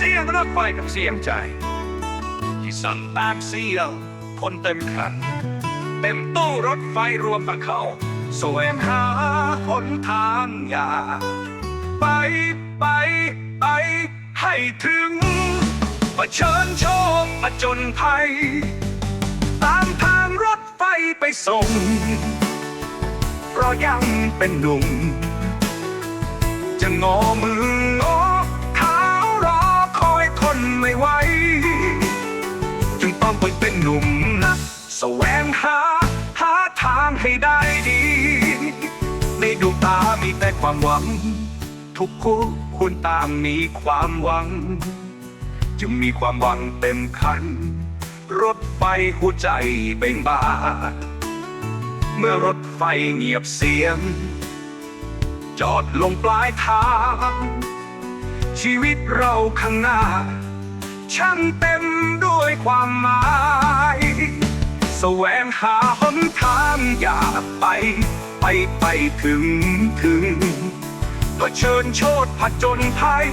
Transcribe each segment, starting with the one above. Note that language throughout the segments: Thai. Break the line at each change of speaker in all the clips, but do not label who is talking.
เสียงรถไฟกับเสียงใจ ที่สั่นตามเสียงคนเต็มคัน เต็มตู้รถไฟรวมกับเขาสวงหาหนทางอยากไปไปไปให้ถึงเชิญโชคผจญภัย ตามทางรถไฟไปส่ง เพราะยังเป็นหนุ่ม จะงอมือ ไปเป็นหนุ่มนักแสวงหา หาทางให้ได้ดี ในดวงตามีแต่ความหวัง ทุกคู่ควรตามมีความหวัง จึงมีความหวังเต็มคัน รถไฟหัวใจเบ่งบานเมื่อรถไฟเงียบเสียง จอดลงปลายทางชีวิตเราข้างหน้า ช่างเต็มด้วยความหมายแสวงหาหนทางอยากไป ไปไปถึงถึงเผชิญโชดผจญภัย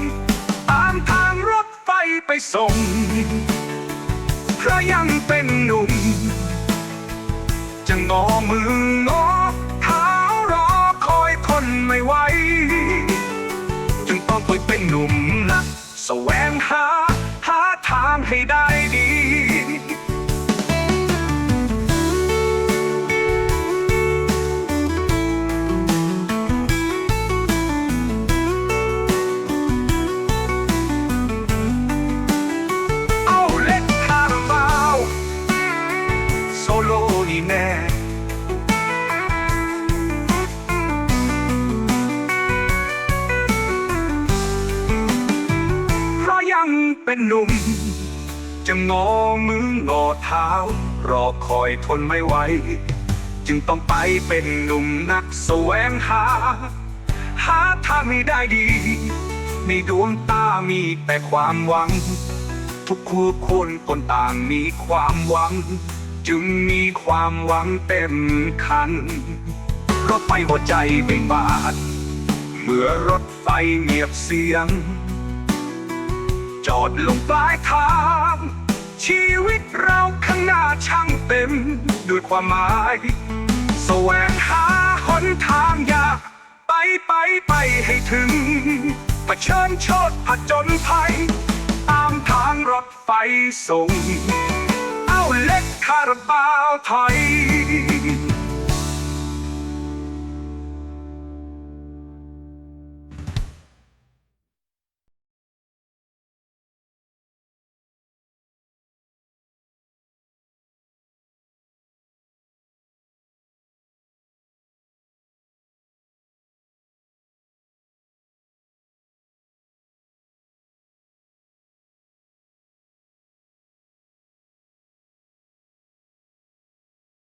ตามทางรถไฟไปส่งเพราะยังเป็นหนุ่ม จะงอมือ เป็นหนุ่ม จะงอมืองอเท้า รอคอยทนไม่ไหว จึงต้องไปเป็นหนุ่มนักแสวงหา หาทางให้ได้ดี ในดวงตามีแต่ความหวัง ทุกคู่คนคนต่างมีความหวัง จึงมีความหวังเต็มคันรถไฟหัวใจเบ่งบานเมื่อรถไฟเงียบเสียง จอดลงปลายทาง ชีวิตเราข้างหน้าช่างเต็มด้วยความหมายแสวงหาหนทางอยากไปไปไปให้ถึงเผชิญโชดผจญภัย ตามทางรถไฟส่ง เอาเล็กคาราบาวไทย